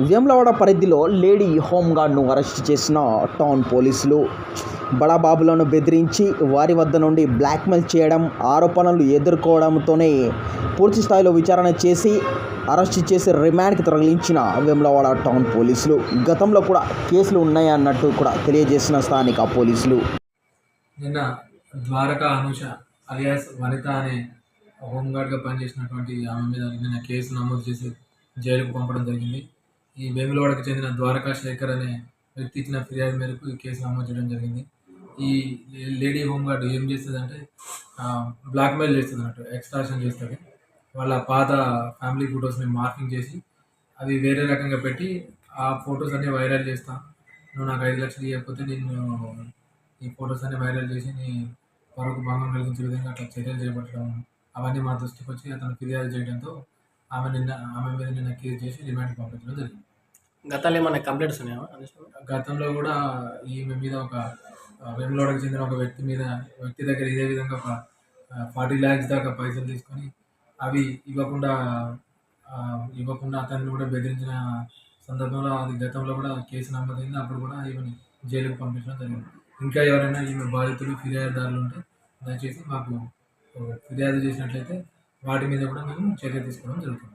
వేములవాడ పరిధిలో లేడీ హోంగార్డ్ను అరెస్ట్ చేసిన టౌన్ పోలీసులు. బడాబాబులను బెదిరించి వారి వద్ద నుండి బ్లాక్మెయిల్ చేయడం ఆరోపణలు ఎదుర్కోవడంతోనే పూర్తి స్థాయిలో విచారణ చేసి అరెస్ట్ చేసి రిమాండ్కి తరలించిన వేములవాడ టౌన్ పోలీసులు. గతంలో కూడా కేసులు ఉన్నాయన్నట్టు కూడా తెలియజేసిన స్థానిక పోలీసులు. నిన్న ద్వారకా అనుష అలియాస్ వనిత అనే హోంగార్డ్గా పనిచేసినటువంటి ఆమె మీద నిన్న కేసు నమోదు చేసి జైలుకు పంపడం జరిగింది. ఈ వేములవాడకు చెందిన ద్వారకా శేఖర్ అనే వ్యక్తి ఇచ్చిన ఫిర్యాదు మేరకు ఈ కేసు నమోదు చేయడం జరిగింది. ఈ లేడీ హోంగార్డ్ ఏం చేస్తుందంటే బ్లాక్మెయిల్ చేస్తుంది అన్నట్టు ఎక్స్ట్రాషన్ చేస్తుంది. వాళ్ళ పాత ఫ్యామిలీ ఫొటోస్ని మార్కింగ్ చేసి అవి వేరే రకంగా పెట్టి ఆ ఫొటోస్ అన్ని వైరల్ చేస్తా. నువ్వు నాకు ఐదు లక్షలు ఇవ్వకపోతే నేను ఈ ఫొటోస్ అన్ని వైరల్ చేసి నీ వరకు భంగం కలిగించే విధంగా అట్లా చర్యలు చేపట్టడం అవన్నీ మా దృష్టికి వచ్చి అతను ఫిర్యాదు చేయడంతో ఆమె నిన్న ఆమె మీద నిన్న కేసు చేసి రిమాండ్ పంపించడం జరిగింది. గతంలో ఏమైనా కంప్లైంట్స్ ఉన్నాయా గతంలో కూడా ఈమె మీద ఒక ఆ, చెందిన ఒక వ్యక్తి మీద వ్యక్తి దగ్గర ఇదే విధంగా ఒక ఫార్టీ ల్యాక్స్ దాకా పైసలు తీసుకొని అవి ఇవ్వకుండా ఇవ్వకుండా అతన్ని కూడా బెదిరించిన సందర్భంలో అది గతంలో కూడా కేసు నమోదైంది. అప్పుడు కూడా ఈమెని జైలుకు పంపించడం జరిగింది. ఇంకా ఎవరైనా ఈమె బాధితులు ఫిర్యాదుదారులు ఉంటే దయచేసి మాకు ఫిర్యాదు చేసినట్లయితే వాటి మీద కూడా మేము చర్య తీసుకోవడం జరుగుతుంది.